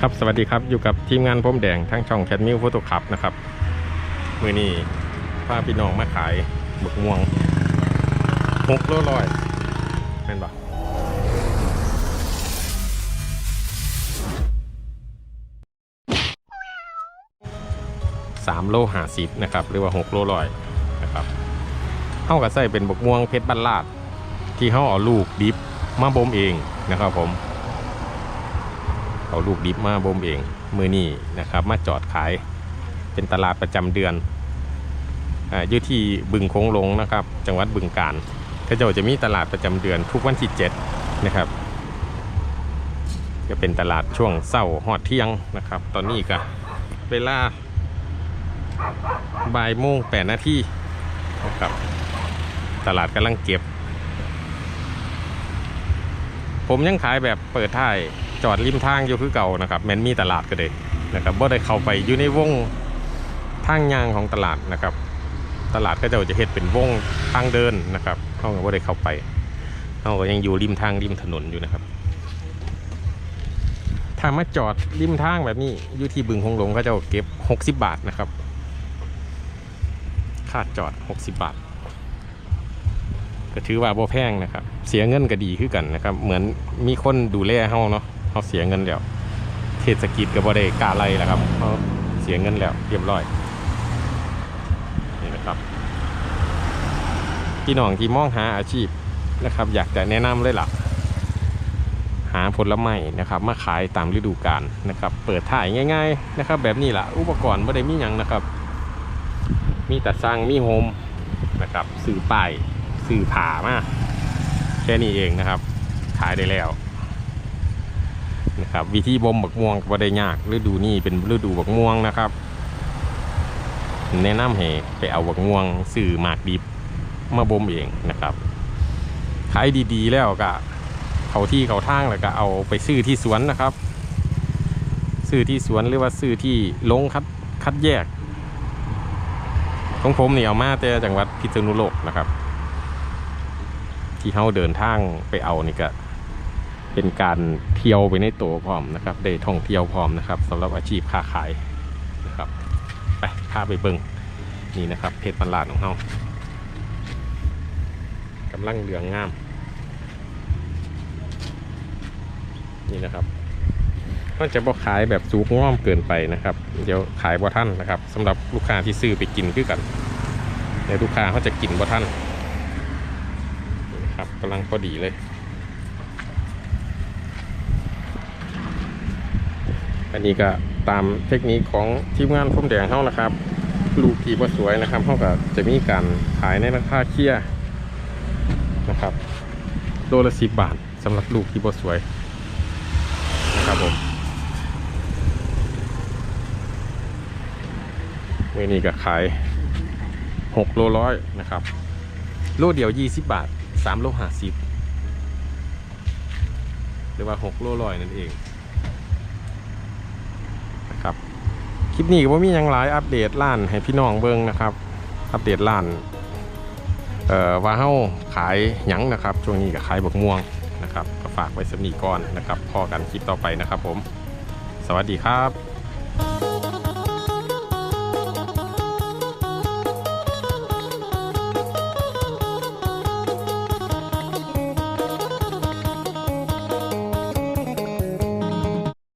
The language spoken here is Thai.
ครับสวัสดีครับอยู่กับทีมงานพรมแดงทั้งช่องแคทมิวโฟโต้คับนะครับมือนี้พาพี่น้องมาขายบึกม่วงหกโลร้อยเป็นปะสามโลห้าสิบนะครับหรือว่าหกโลร้อยนะครับเท่ากับใส่เป็นบกม่วงเพชรบันลาด ที่เขาเอาลูกดิฟมาบ่มเองนะครับผม เอาลูกดิบมาบ่มเองมือนี้นะครับ มาจอดขายเป็นตลาดประจำเดือนอาอยู่ที่บึงโค้งลงนะครับ จังหวัดบึงกาฬเขาจะจะมีตลาดประจำเดือนทุกวันที่7นะครับจะเป็นตลาดช่วงเศร้าหอดเที่ยงนะครับ ตอนนี้ก็เวลาบ่ายโมงแปดนาทีนะครับตลาดกำลังเก็บ ผมยังขายแบบเปิดท้าย จอดริมทางอยู่คือเก่านะครับแมนมีตลาดก็เลยนะครับบ่ได้เข้าไปอยู่ในวงทางยางของตลาดนะครับ ตลาดก็จะจะเฮ็ดเป็นวงทางเดินนะครับเขาก็บ่ได้เข้าไปเขาก็ยังอยู่ริมทางริมถนนอยู่นะครับถ้ามาจอดริมทางแบบนี้อยู่ที่บึงคงหลงเขาจะเก็บ 60 บาทนะครับค่าจอด 60 บาทก็ถือว่าบ่แพงนะครับ เสียเงินก็ดีขึ้นกันนะครับ เหมือนมีคนดูแลเฮาเนาะ เฮาเสียเงินแล้ว เทศกิจก็บ่ได้กล้าไล่แล้วครับเฮาเสียเงินแล้วเรียบร้อย นี่นะครับ พี่น้องที่มองหาอาชีพนะครับ อยากจะแนะนำเลยล่ะ หาผลไม้นะครับ มาขายตามฤดูกาลนะครับ เปิดถ่ายง่าย ๆนะครับ แบบนี้ล่ะ อุปกรณ์บ่ได้มีหยังนะครับ มีแต่สร้างมีโฮมนะครับสื่อป้ายสื่อผ่ามาแค่นี้เองนะครับ ขายได้แล้ว นะครับ วิธีบ่มบักม่วงก็บ่ได้ยากฤดูนี้เป็นฤดูบักม่วงนะครับ แนะนำให้ไปเอาบักม่วงสื่อหมากดิบมาบ่มเองนะครับขายดีๆแล้วก็เขาที่เขาทางแล้วก็เอาไปซื้อที่สวนนะครับ ซื้อที่สวนหรือว่าซื้อที่ลงคัดคัดแยกของผมนี่เอามาแต่จังหวัดพิษณุโลกนะครับ ที่เขาเดินทางไปเอานี่ก็ เป็นการเที่ยวไปในตัวพร้อมนะครับได้ท่องเที่ยวพร้อมนะครับสำหรับอาชีพค้าขายนะครับไปพาไปเบิ่งนี่นะครับเพชรพันลาดของเขากำลังเหลืองงาม นี่นะครับก็จะบอกขายแบบสูงง่อมเกินไปนะครับ เดี๋ยวขายบ่ท่านนะครับสำหรับลูกค้าที่ซื้อไปกินคือกันเดี๋ยวลูกค้าเขาจะกินบ่ท่านนี่นะครับกำลังพอดีเลย อันนี้ก็ตามเทคนิคของทีมงานพุ่มแดงเขานะครับ ลูกที่ว่าสวยนะครับเขาก็จะมีการขายในราคาเคี่ยนะครับโลละสิบบาทสำหรับลูกที่ว่าสวยนะครับผมเมนี่ก็ขายหกโลร้อยนะครับ โลเดียว20บาท3โล50หรือว่า6โลร้อยนั่นเองนะครับ คลิปนี้ก็มียังหลายอัปเดตล้านให้พี่น้องเบิ้งนะครับ อัปเดตล้านเอ่อว่าเฮาขายหยังนะครับช่วงนี้ก็ขายบกม่วงนะครับก็ฝากไว้สำนีก่อนนะครับพอกันคลิปต่อไปนะครับผม สวัสดีครับ